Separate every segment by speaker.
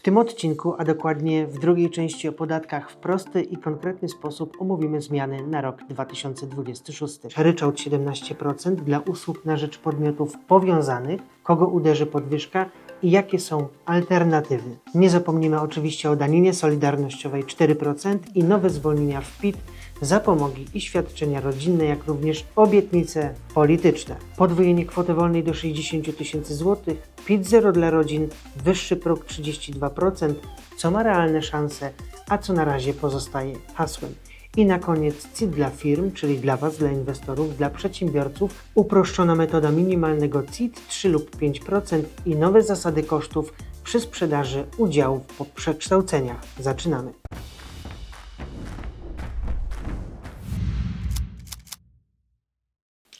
Speaker 1: W tym odcinku, a dokładnie w drugiej części o podatkach, w prosty i konkretny sposób omówimy zmiany na rok 2026. Ryczałt 17% dla usług na rzecz podmiotów powiązanych, kogo uderzy podwyżka i jakie są alternatywy. Nie zapomnimy oczywiście o daninie solidarnościowej 4% i nowe zwolnienia w PIT, zapomogi i świadczenia rodzinne, jak również obietnice polityczne. Podwojenie kwoty wolnej do 60 tysięcy złotych, PIT zero dla rodzin, wyższy próg 32%, co ma realne szanse, a co na razie pozostaje hasłem. I na koniec CIT dla firm, czyli dla Was, dla inwestorów, dla przedsiębiorców, uproszczona metoda minimalnego CIT 3 lub 5% i nowe zasady kosztów przy sprzedaży udziałów po przekształceniach. Zaczynamy.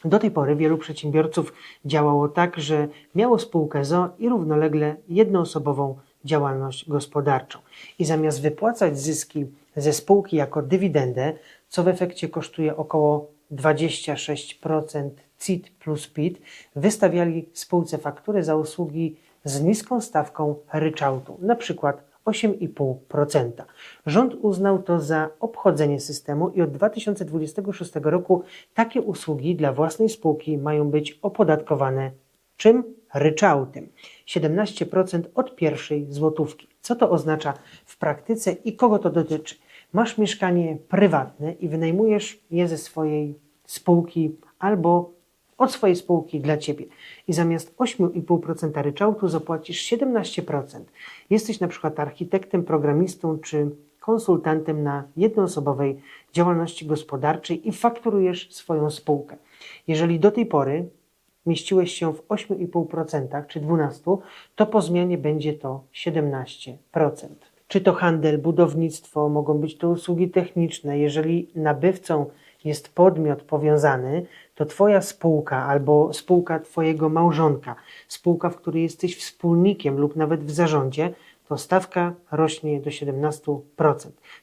Speaker 1: Do tej pory wielu przedsiębiorców działało tak, że miało spółkę ZO i równolegle jednoosobową działalność gospodarczą. I zamiast wypłacać zyski ze spółki jako dywidendę, co w efekcie kosztuje około 26% CIT plus PIT, wystawiali spółce faktury za usługi z niską stawką ryczałtu, na przykład 8,5%. Rząd uznał to za obchodzenie systemu i od 2026 roku takie usługi dla własnej spółki mają być opodatkowane czym? Ryczałtem. 17% od pierwszej złotówki. Co to oznacza w praktyce i kogo to dotyczy? Masz mieszkanie prywatne i wynajmujesz je ze swojej spółki albo od swojej spółki dla Ciebie i zamiast 8,5% ryczałtu zapłacisz 17%. Jesteś na przykład architektem, programistą czy konsultantem na jednoosobowej działalności gospodarczej i fakturujesz swoją spółkę. Jeżeli do tej pory mieściłeś się w 8,5% czy 12%, to po zmianie będzie to 17%. Czy to handel, budownictwo, mogą być to usługi techniczne. Jeżeli nabywcą jest podmiot powiązany, to Twoja spółka albo spółka Twojego małżonka, spółka, w której jesteś wspólnikiem lub nawet w zarządzie, to stawka rośnie do 17%.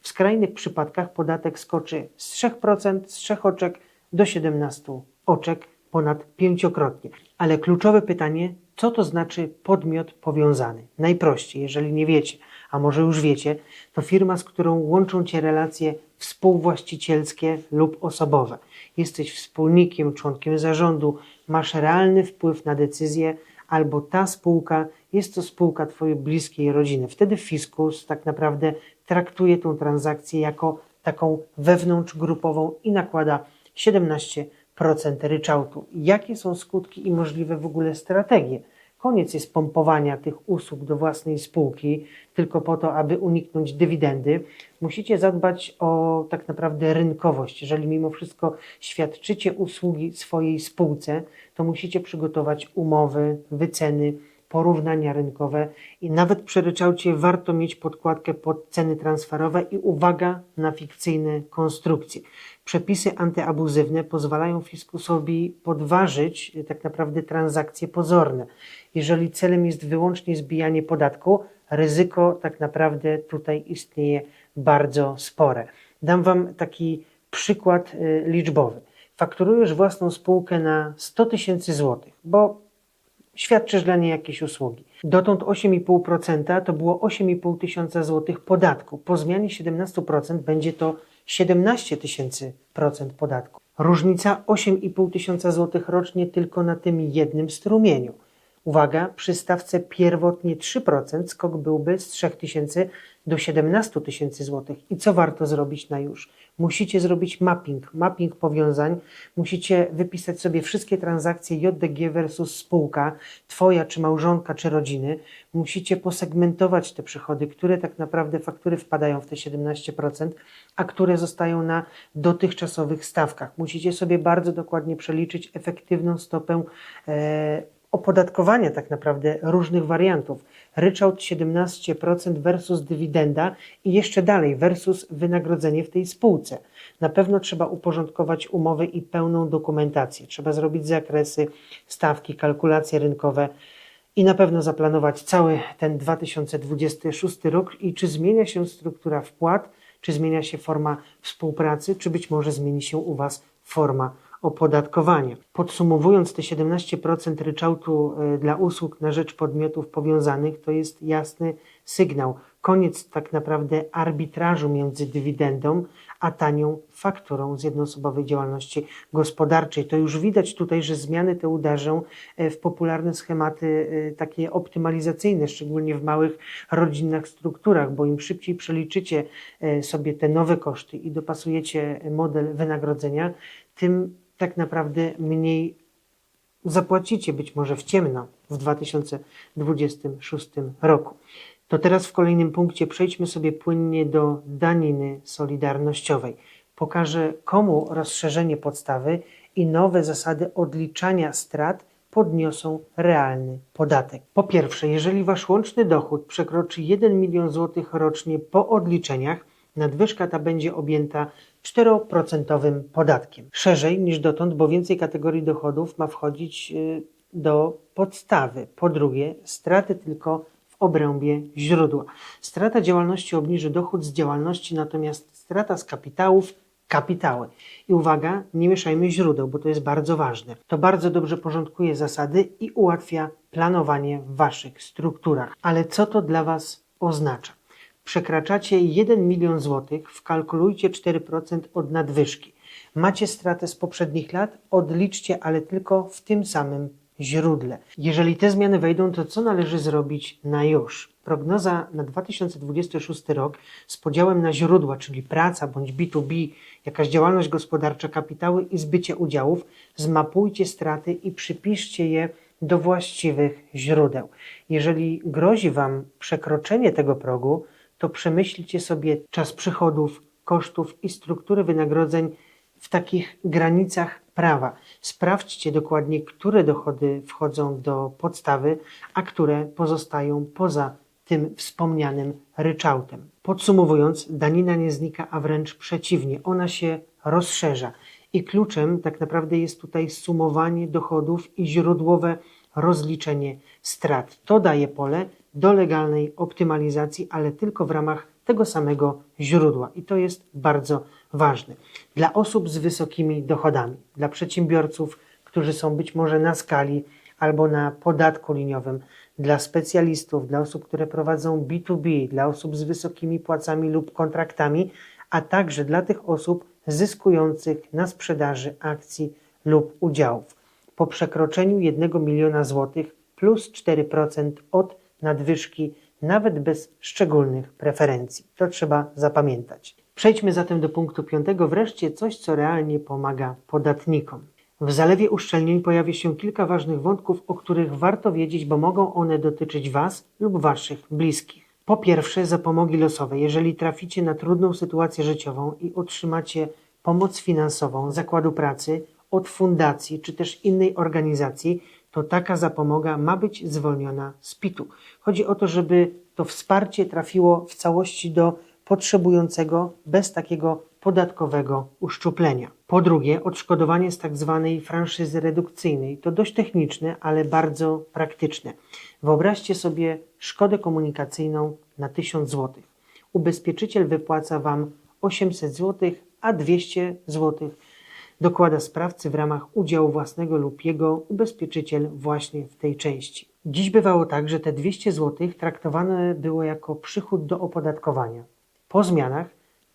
Speaker 1: W skrajnych przypadkach podatek skoczy z 3%, z 3 oczek do 17 oczek, ponad pięciokrotnie. Ale kluczowe pytanie, co to znaczy podmiot powiązany? Najprościej, jeżeli nie wiecie, a może już wiecie, to firma, z którą łączą Cię relacje współwłaścicielskie lub osobowe. Jesteś wspólnikiem, członkiem zarządu, masz realny wpływ na decyzje, albo ta spółka jest to spółka Twojej bliskiej rodziny. Wtedy fiskus tak naprawdę traktuje tą transakcję jako taką wewnątrzgrupową i nakłada 17% ryczałtu. Jakie są skutki i możliwe w ogóle strategie? Koniec jest pompowania tych usług do własnej spółki tylko po to, aby uniknąć dywidendy. Musicie zadbać o tak naprawdę rynkowość. Jeżeli mimo wszystko świadczycie usługi swojej spółce, to musicie przygotować umowy, wyceny, porównania rynkowe i nawet przy ryczałcie warto mieć podkładkę pod ceny transferowe i uwaga na fikcyjne konstrukcje. Przepisy antyabuzywne pozwalają fiskusowi podważyć e, tak naprawdę transakcje pozorne. Jeżeli celem jest wyłącznie zbijanie podatku, ryzyko tak naprawdę tutaj istnieje bardzo spore. Dam Wam taki przykład y, liczbowy. Fakturujesz własną spółkę na 100 tysięcy złotych, bo świadczysz dla niej jakieś usługi. Dotąd 8,5% to było 8,5 tysiąca złotych podatku. Po zmianie 17% będzie to 17 tysięcy procent podatku. Różnica 8,5 tysiąca złotych rocznie tylko na tym jednym strumieniu. Uwaga, przy stawce pierwotnie 3% skok byłby z 3 tysięcy do 17 tysięcy złotych. I co warto zrobić na już? Musicie zrobić mapping, mapping powiązań. Musicie wypisać sobie wszystkie transakcje JDG versus spółka, twoja czy małżonka czy rodziny. Musicie posegmentować te przychody, które tak naprawdę faktury wpadają w te 17%, a które zostają na dotychczasowych stawkach. Musicie sobie bardzo dokładnie przeliczyć efektywną stopę e, opodatkowania tak naprawdę różnych wariantów. Ryczałt 17% versus dywidenda i jeszcze dalej versus wynagrodzenie w tej spółce. Na pewno trzeba uporządkować umowy i pełną dokumentację. Trzeba zrobić zakresy, stawki, kalkulacje rynkowe i na pewno zaplanować cały ten 2026 rok i czy zmienia się struktura wpłat, czy zmienia się forma współpracy, czy być może zmieni się u Was forma opodatkowania. Podsumowując te 17% ryczałtu e, dla usług na rzecz podmiotów powiązanych, to jest jasny sygnał. Koniec tak naprawdę arbitrażu między dywidendą a tanią fakturą z jednoosobowej działalności gospodarczej. To już widać tutaj, że zmiany te uderzą e, w popularne schematy e, takie optymalizacyjne, szczególnie w małych rodzinnych strukturach, bo im szybciej przeliczycie sobie te nowe koszty i dopasujecie model wynagrodzenia, tym tak naprawdę mniej zapłacicie być może w ciemno w 2026 roku. To teraz w kolejnym punkcie przejdźmy sobie płynnie do daniny solidarnościowej. Pokażę, komu rozszerzenie podstawy i nowe zasady odliczania strat podniosą realny podatek. Po pierwsze, jeżeli wasz łączny dochód przekroczy 1 milion złotych rocznie po odliczeniach, nadwyżka ta będzie objęta 4% podatkiem. Szerzej niż dotąd, bo więcej kategorii dochodów ma wchodzić y, do podstawy. Po drugie, straty tylko w obrębie źródła. Strata działalności obniży dochód z działalności, natomiast strata z kapitałów kapitały. I uwaga, nie mieszajmy źródeł, bo to jest bardzo ważne. To bardzo dobrze porządkuje zasady i ułatwia planowanie w waszych strukturach. Ale co to dla was oznacza? Przekraczacie 1 milion złotych, wkalkulujcie 4% od nadwyżki. Macie stratę z poprzednich lat, odliczcie, ale tylko w tym samym źródle. Jeżeli te zmiany wejdą, to co należy zrobić na już? Prognoza na 2026 rok z podziałem na źródła, czyli praca bądź B2B, jakaś działalność gospodarcza, kapitały i zbycie udziałów, zmapujcie straty i przypiszcie je do właściwych źródeł. Jeżeli grozi Wam przekroczenie tego progu, to przemyślcie sobie czas przychodów, kosztów i struktury wynagrodzeń w takich granicach prawa. Sprawdźcie dokładnie, które dochody wchodzą do podstawy, a które pozostają poza tym wspomnianym ryczałtem. Podsumowując, danina nie znika, a wręcz przeciwnie, ona się rozszerza. I kluczem tak naprawdę jest tutaj sumowanie dochodów i źródłowe rozliczenie strat. To daje pole do legalnej optymalizacji, ale tylko w ramach tego samego źródła. I to jest bardzo ważne. Dla osób z wysokimi dochodami, dla przedsiębiorców, którzy są być może na skali albo na podatku liniowym, dla specjalistów, dla osób, które prowadzą B2B, dla osób z wysokimi płacami lub kontraktami, a także dla tych osób zyskujących na sprzedaży akcji lub udziałów. Po przekroczeniu 1 miliona złotych plus 4% od nadwyżki, nawet bez szczególnych preferencji. To trzeba zapamiętać. Przejdźmy zatem do punktu piątego, wreszcie coś, co realnie pomaga podatnikom. W zalewie uszczelnień pojawia się kilka ważnych wątków, o których warto wiedzieć, bo mogą one dotyczyć Was lub Waszych bliskich. Po pierwsze, zapomogi losowe. Jeżeli traficie na trudną sytuację życiową i otrzymacie pomoc finansową zakładu pracy, od fundacji czy też innej organizacji, to taka zapomoga ma być zwolniona z PIT-u. Chodzi o to, żeby to wsparcie trafiło w całości do potrzebującego bez takiego podatkowego uszczuplenia. Po drugie, odszkodowanie z tak zwanej franszyzy redukcyjnej. To dość techniczne, ale bardzo praktyczne. Wyobraźcie sobie szkodę komunikacyjną na 1000 zł. Ubezpieczyciel wypłaca Wam 800 zł, a 200 zł dokłada sprawcy w ramach udziału własnego lub jego ubezpieczyciel właśnie w tej części. Dziś bywało tak, że te 200 zł traktowane było jako przychód do opodatkowania. Po zmianach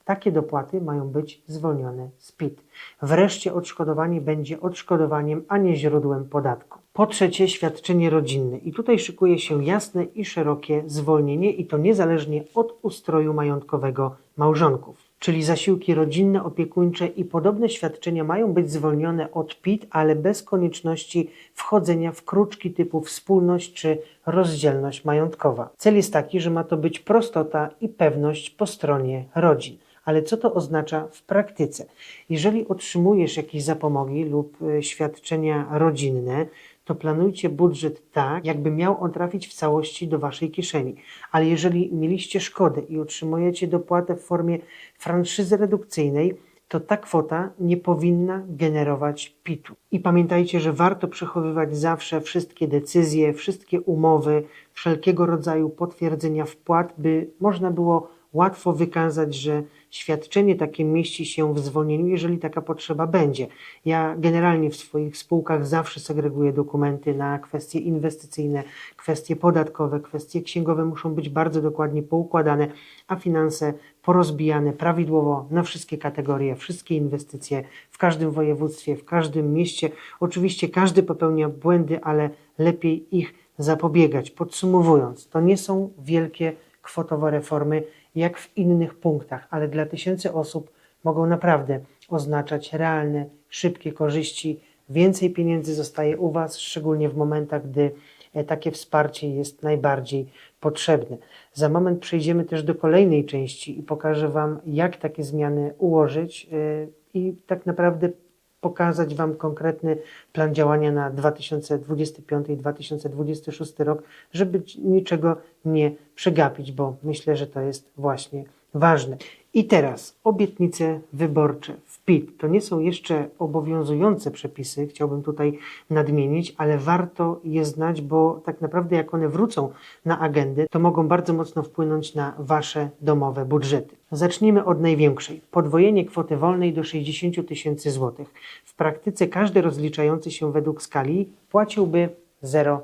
Speaker 1: takie dopłaty mają być zwolnione z PIT. Wreszcie odszkodowanie będzie odszkodowaniem, a nie źródłem podatku. Po trzecie, świadczenie rodzinne. I tutaj szykuje się jasne i szerokie zwolnienie, i to niezależnie od ustroju majątkowego małżonków czyli zasiłki rodzinne, opiekuńcze i podobne świadczenia mają być zwolnione od PIT, ale bez konieczności wchodzenia w kruczki typu wspólność czy rozdzielność majątkowa. Cel jest taki, że ma to być prostota i pewność po stronie rodzin. Ale co to oznacza w praktyce? Jeżeli otrzymujesz jakieś zapomogi lub e, świadczenia rodzinne, to planujcie budżet tak, jakby miał on trafić w całości do waszej kieszeni. Ale jeżeli mieliście szkodę i otrzymujecie dopłatę w formie franszyzy redukcyjnej, to ta kwota nie powinna generować PIT-u. I pamiętajcie, że warto przechowywać zawsze wszystkie decyzje, wszystkie umowy, wszelkiego rodzaju potwierdzenia wpłat, by można było łatwo wykazać, że świadczenie takie mieści się w zwolnieniu, jeżeli taka potrzeba będzie. Ja generalnie w swoich spółkach zawsze segreguję dokumenty na kwestie inwestycyjne, kwestie podatkowe, kwestie księgowe muszą być bardzo dokładnie poukładane, a finanse porozbijane prawidłowo na wszystkie kategorie, wszystkie inwestycje w każdym województwie, w każdym mieście. Oczywiście każdy popełnia błędy, ale lepiej ich zapobiegać. Podsumowując, to nie są wielkie kwotowe reformy jak w innych punktach, ale dla tysięcy osób mogą naprawdę oznaczać realne, szybkie korzyści. Więcej pieniędzy zostaje u Was, szczególnie w momentach, gdy e, takie wsparcie jest najbardziej potrzebne. Za moment przejdziemy też do kolejnej części i pokażę Wam, jak takie zmiany ułożyć e, i tak naprawdę pokazać Wam konkretny plan działania na 2025 i 2026 rok, żeby niczego nie przegapić, bo myślę, że to jest właśnie ważne. I teraz obietnice wyborcze w PIT. To nie są jeszcze obowiązujące przepisy, chciałbym tutaj nadmienić, ale warto je znać, bo tak naprawdę jak one wrócą na agendę, to mogą bardzo mocno wpłynąć na Wasze domowe budżety. Zacznijmy od największej. Podwojenie kwoty wolnej do 60 tysięcy złotych. W praktyce każdy rozliczający się według skali płaciłby 0%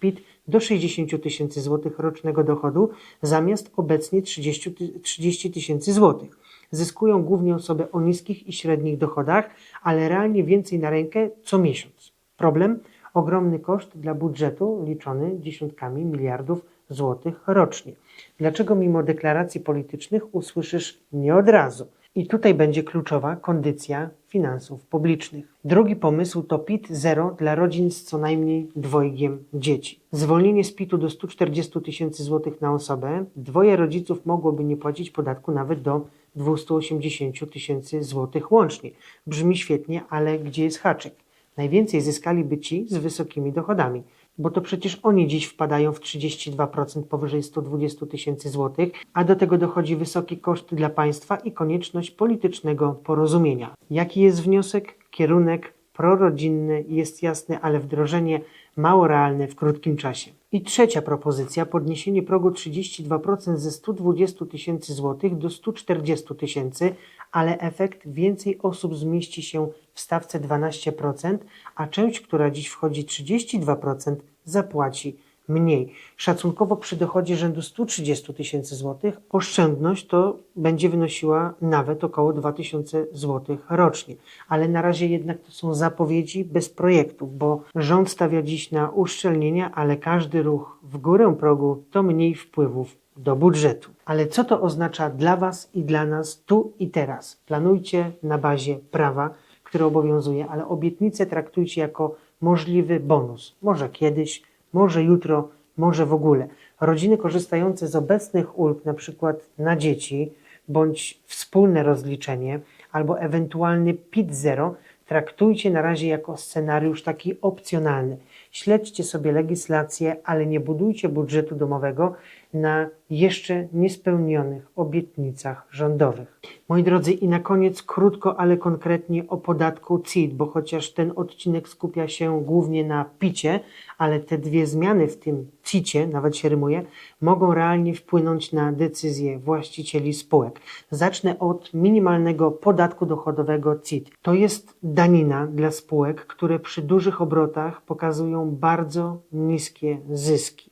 Speaker 1: PIT do 60 tysięcy złotych rocznego dochodu zamiast obecnie 30 ty- 30 tysięcy złotych. Zyskują głównie osoby o niskich i średnich dochodach, ale realnie więcej na rękę co miesiąc. Problem? Ogromny koszt dla budżetu liczony dziesiątkami miliardów złotych rocznie. Dlaczego mimo deklaracji politycznych usłyszysz nie od razu? I tutaj będzie kluczowa kondycja finansów publicznych. Drugi pomysł to PIT zero dla rodzin z co najmniej dwojgiem dzieci. Zwolnienie z PIT-u do 140 tysięcy złotych na osobę. Dwoje rodziców mogłoby nie płacić podatku nawet do 280 tysięcy złotych łącznie. Brzmi świetnie, ale gdzie jest haczyk? Najwięcej zyskaliby ci z wysokimi dochodami, bo to przecież oni dziś wpadają w 32% powyżej 120 tysięcy złotych, a do tego dochodzi wysoki koszt dla państwa i konieczność politycznego porozumienia. Jaki jest wniosek? Kierunek prorodzinny jest jasny, ale wdrożenie mało realne w krótkim czasie. I trzecia propozycja, podniesienie progu 32% ze 120 tysięcy złotych do 140 tysięcy, ale efekt więcej osób zmieści się w stawce 12%, a część, która dziś wchodzi 32%, zapłaci mniej. Szacunkowo przy dochodzie rzędu 130 tysięcy złotych oszczędność to będzie wynosiła nawet około 2000 złotych rocznie. Ale na razie jednak to są zapowiedzi bez projektów, bo rząd stawia dziś na uszczelnienia, ale każdy ruch w górę progu to mniej wpływów do budżetu. Ale co to oznacza dla Was i dla nas tu i teraz? Planujcie na bazie prawa, które obowiązuje, ale obietnice traktujcie jako możliwy bonus. Może kiedyś, może jutro, może w ogóle. Rodziny korzystające z obecnych ulg, na przykład na dzieci, bądź wspólne rozliczenie, albo ewentualny PIT zero, traktujcie na razie jako scenariusz taki opcjonalny. Śledźcie sobie legislację, ale nie budujcie budżetu domowego na jeszcze niespełnionych obietnicach rządowych. Moi drodzy, i na koniec krótko, ale konkretnie o podatku CIT, bo chociaż ten odcinek skupia się głównie na picie, ale te dwie zmiany w tym CIT-cie, nawet się rymuje, mogą realnie wpłynąć na decyzje właścicieli spółek. Zacznę od minimalnego podatku dochodowego CIT. To jest danina dla spółek, które przy dużych obrotach pokazują bardzo niskie zyski.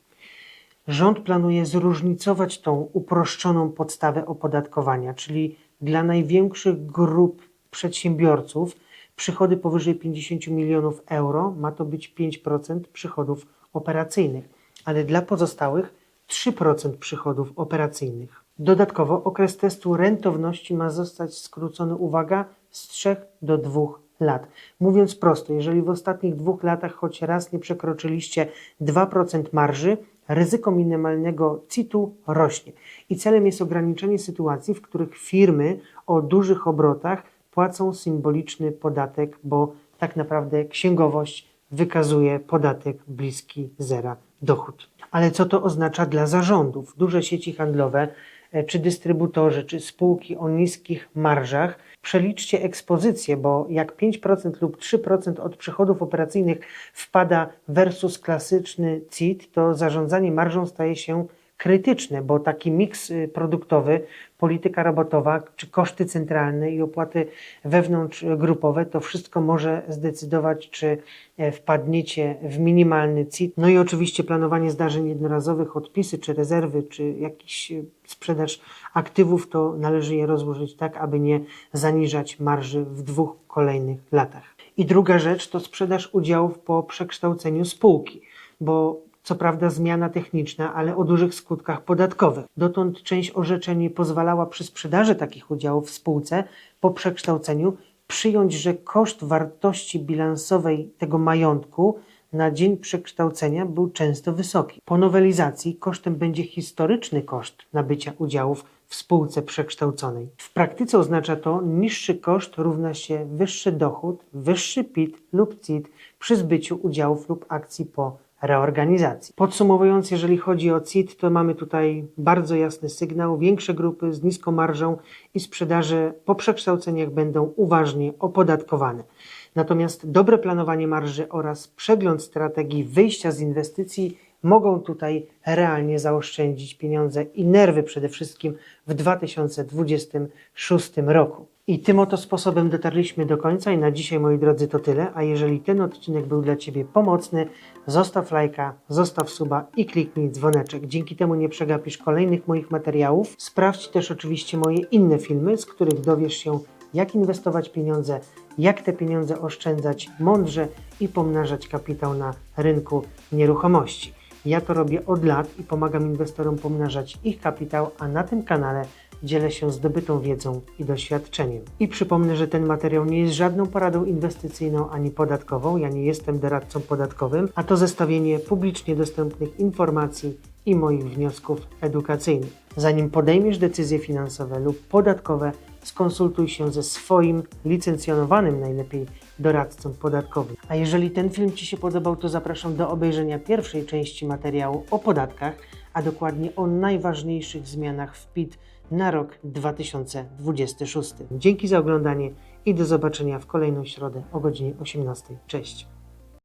Speaker 1: Rząd planuje zróżnicować tą uproszczoną podstawę opodatkowania, czyli dla największych grup przedsiębiorców przychody powyżej 50 milionów euro ma to być 5% przychodów operacyjnych, ale dla pozostałych 3% przychodów operacyjnych. Dodatkowo okres testu rentowności ma zostać skrócony, uwaga, z 3 do 2 lat. Mówiąc prosto, jeżeli w ostatnich dwóch latach choć raz nie przekroczyliście 2% marży, ryzyko minimalnego CIT-u rośnie. I celem jest ograniczenie sytuacji, w których firmy o dużych obrotach płacą symboliczny podatek, bo tak naprawdę księgowość wykazuje podatek bliski zera dochód. Ale co to oznacza dla zarządów? Duże sieci handlowe, e, czy dystrybutorzy, czy spółki o niskich marżach, przeliczcie ekspozycję, bo jak 5% lub 3% od przychodów operacyjnych wpada versus klasyczny CIT, to zarządzanie marżą staje się krytyczne, bo taki miks y, produktowy, polityka robotowa, czy koszty centralne i opłaty wewnątrzgrupowe, to wszystko może zdecydować, czy e, wpadniecie w minimalny CIT. No i oczywiście planowanie zdarzeń jednorazowych, odpisy, czy rezerwy, czy jakiś e, sprzedaż aktywów, to należy je rozłożyć tak, aby nie zaniżać marży w dwóch kolejnych latach. I druga rzecz to sprzedaż udziałów po przekształceniu spółki, bo co prawda zmiana techniczna, ale o dużych skutkach podatkowych. Dotąd część orzeczeń pozwalała przy sprzedaży takich udziałów w spółce po przekształceniu przyjąć, że koszt wartości bilansowej tego majątku na dzień przekształcenia był często wysoki. Po nowelizacji kosztem będzie historyczny koszt nabycia udziałów w spółce przekształconej. W praktyce oznacza to niższy koszt równa się wyższy dochód, wyższy PIT lub CIT przy zbyciu udziałów lub akcji po reorganizacji. Podsumowując, jeżeli chodzi o CIT, to mamy tutaj bardzo jasny sygnał. Większe grupy z niską marżą i sprzedaży po przekształceniach będą uważnie opodatkowane. Natomiast dobre planowanie marży oraz przegląd strategii wyjścia z inwestycji mogą tutaj realnie zaoszczędzić pieniądze i nerwy przede wszystkim w 2026 roku. I tym oto sposobem dotarliśmy do końca i na dzisiaj, moi drodzy, to tyle. A jeżeli ten odcinek był dla Ciebie pomocny, zostaw lajka, zostaw suba i kliknij dzwoneczek. Dzięki temu nie przegapisz kolejnych moich materiałów. Sprawdź też oczywiście moje inne filmy, z których dowiesz się, jak inwestować pieniądze, jak te pieniądze oszczędzać mądrze i pomnażać kapitał na rynku nieruchomości. Ja to robię od lat i pomagam inwestorom pomnażać ich kapitał, a na tym kanale dzielę się zdobytą wiedzą i doświadczeniem. I przypomnę, że ten materiał nie jest żadną poradą inwestycyjną ani podatkową. Ja nie jestem doradcą podatkowym, a to zestawienie publicznie dostępnych informacji i moich wniosków edukacyjnych. Zanim podejmiesz decyzje finansowe lub podatkowe, skonsultuj się ze swoim licencjonowanym najlepiej doradcą podatkowym. A jeżeli ten film Ci się podobał, to zapraszam do obejrzenia pierwszej części materiału o podatkach, a dokładnie o najważniejszych zmianach w PIT na rok 2026. Dzięki za oglądanie i do zobaczenia w kolejną środę o godzinie 18. Cześć!